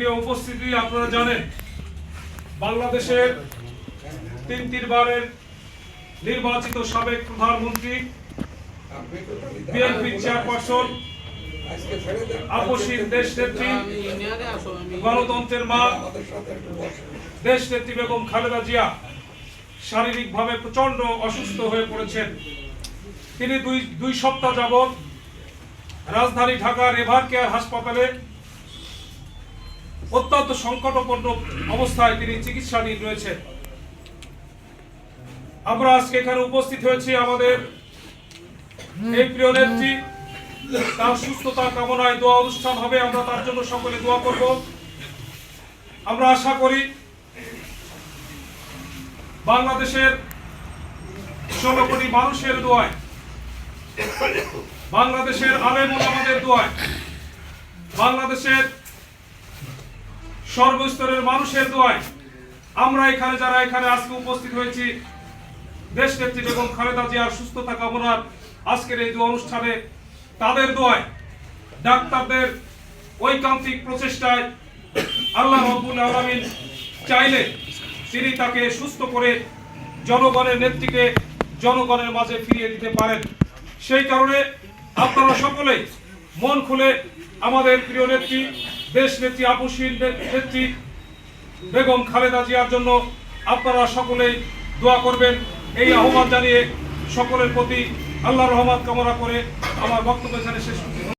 প্রিয় উপস্থিতি আপনারা জানেন। বাংলাদেশের তিন তিনবারের নির্বাচিত সাবেক প্রধানমন্ত্রী বিএনপি চেয়ারপারসন আপসীর দেশ নেত্রী গণতন্ত্রের মা দেশ নেত্রী বেগম খালেদা জিয়া শারীরিকভাবে প্রচণ্ড অসুস্থ হয়ে পড়েছেন। তিনি দুই দুই সপ্তাহ যাবৎ রাজধানী ঢাকার এভার কেয়ার হাসপাতালে অত্যন্ত সংকটপূর্ণ অবস্থায় তিনি চিকিৎসাধীন রয়েছেন। আমরা আজকে এখানে উপস্থিত হয়েছি আমাদের এই প্রিয় নেত্রী। তার সুস্থতা কামনায় দোয়া অনুষ্ঠান হবে, আমরা তার জন্য সকলে দোয়া করব। আমরা আশা করি বাংলাদেশের ষোলো মানুষের দোয়ায়, বাংলাদেশের আলেম আমাদের দোয়ায়, বাংলাদেশের সর্বস্তরের মানুষের দোয়ায় আমরা এখানে যারা এখানে আজকে উপস্থিত হয়েছি দেশ নেত্রী বেগম খালেদা জিয়ার সুস্থতা কামনার আজকের এই দোয়া অনুষ্ঠানে তাদের দোয়ায়, ডাক্তারদের ঐকান্তিক প্রচেষ্টায় আল্লাহ রব্বুল আলমিন চাইলে তিনি তাকে সুস্থ করে জনগণের নেত্রীকে জনগণের মাঝে ফিরিয়ে দিতে পারেন। সেই কারণে আপনারা সকলেই মন খুলে আমাদের প্রিয় নেত্রী দেশ নেত্রী আপসীন নেত্রী বেগম খালেদা জিয়ার জন্য আপনারা সকলেই দোয়া করবেন। এই আহ্বান জানিয়ে সকলের প্রতি আল্লাহ রহমান কামনা করে আমার বক্তব্য এখানে শেষ